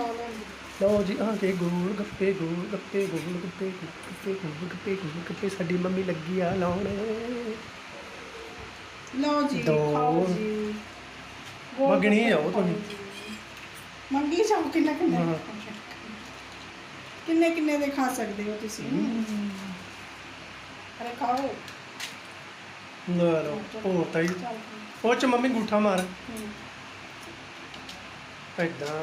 ਲਓ ਲਓ ਜੀ। ਆ ਕੇ ਗੋਲ ਗੱਪੇ ਗੋਲ ਗੱਪੇ ਗੋਲ ਗੱਪੇ ਗੋਲ ਗੱਪੇ ਗੋਲ ਗੱਪੇ ਗੋਲ ਗੱਪੇ ਸਾਡੀ ਮੰਮੀ ਲੱਗੀ ਆ ਲਾਉਣ ਲਓ ਜੀ ਦੋ। ਖਾਓ ਜੀ ਮੰਗਣੀ ਜਾਓ ਤੁਸੀਂ। ਮੰਗੀ ਜਾਓ ਕਿੰਨਾ ਕਿੰਨਾ ਹਾਂ। ਕਿੰਨੇ ਕਿੰਨੇ ਦੇ ਖਾ ਸਕਦੇ ਹੋ ਤੁਸੀਂ ਅਰੇ ਖਾਓ ਨਾ ਲਓ ਹੋਰ ਤਾਂ ਚੱਲ ਉਹ ਚ ਮੰਮੀ ਗੂਠਾ ਮਾਰ। ਏਦਾਂ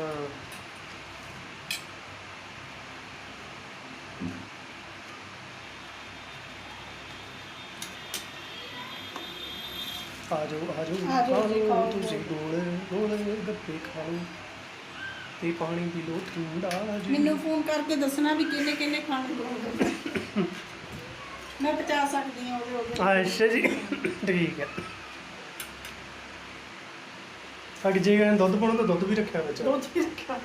ਆ ਜਾਓ ਆ ਜਾਓ ਆ ਜਾਓ ਜੀ, ਖਾਓ ਖਾਓ। ਤੁਸੀਂ ਗੋਲ ਗੋਲ ਗੱਪੇ ਖਾਓ। ਤੇ ਪਾਣੀ ਪੀ ਲਓ ਠੰਡਾ ਜੀ ਮੈਨੂੰ ਫੋਨ ਕਰਕੇ ਦੱਸਣਾ ਵੀ ਕਿੰਨੇ ਕਿੰਨੇ ਖਾਣੇ ਹੋਣਗੇ ਮੈਂ ਪਚਾ ਸਕਦੀ ਹਾਂ ਉਹਦੇ ਉਹਦੇ। ਅੱਛਾ ਜੀ ਠੀਕ ਹੈ। ਅਗ ਜੇ ਕਹਿੰਦੇ ਦੁੱਧ ਪਾਉਣਾ ਤਾਂ ਦੁੱਧ ਵੀ ਰੱਖਿਆ ਵਿੱਚ। ਦੁੱਧ ਵੀ ਰੱਖਿਆ।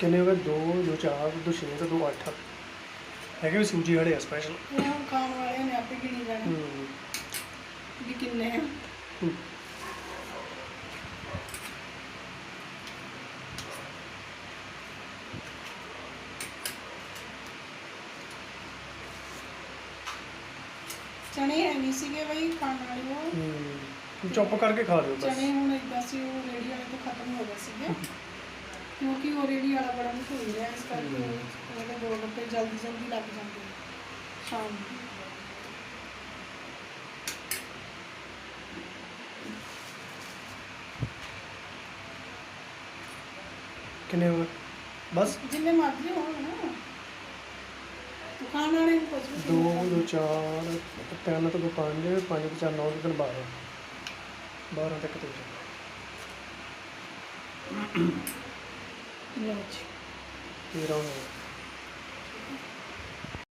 ਕਿੰਨੇ ਹੋ ਗਏ 2 2 4 2 6 ਤੇ 2 8 ਹੈਗੇ ਵੀ ਸੂਜੀ ਵਾਲੇ ਆ ਸਪੈਸ਼ਲ ਇਹ ਹੁਣ ਖਾਣ ਵਾਲੇ ਨੇ ਆਪੇ ਗਿਣੀ ਜਾਣਾ। ਹੂੰ। ਵੀ ਕਿੰਨੇ ਆ। ਹੂੰ। ਚਣੇ ਹੈ ਨਹੀਂ ਸੀਗੇ ਬਈ ਖਾਣ ਵਾਲੇ ਉਹ। ਹੂੰ। ਚੁੱਪ ਕਰਕੇ ਖਾ ਲਿਓ ਬਸ। ਚਣੇ ਹੁਣ ਇਦਾਂ ਸੀ ਉਹ ਰੇੜੀ ਵਾਲੇ ਤੋਂ ਖਤਮ ਹੋ ਗਏ ਸੀਗੇ। ਕਿਉਂਕਿ ਉਹ ਰੇੜੀ ਵਾਲਾ ਬੜਾ ਮਸ਼ਹੂਰ ਹੈ ਇਸ ਕਰਕੇ ਉਹ- ਉਹਦੇ ਦੋ ਗੱਪੇ ਜਲਦੀ ਜਲਦੀ ਲੱਗ ਜਾਂਦੇ ਨੇ ਸ਼ਾਮ ਨੂੰ ਕਿੰਨੇ ਬਸ। ਜਿੰਨੇ ਮਰਜ਼ੀ ਹੋਣ ਨਾ। ਦੁਕਾਨ ਵਾਲੇ ਨੂੰ ਪੁੱਛ ਲਓ। 2 2 4 3 ਤੋਂ 5 5 ਤੋਂ 4 9 ਤੋਂ 12 12 ਤੱਕ ਤੇ ਲਓ ਜੀ 13 ਹੋ ਗਏ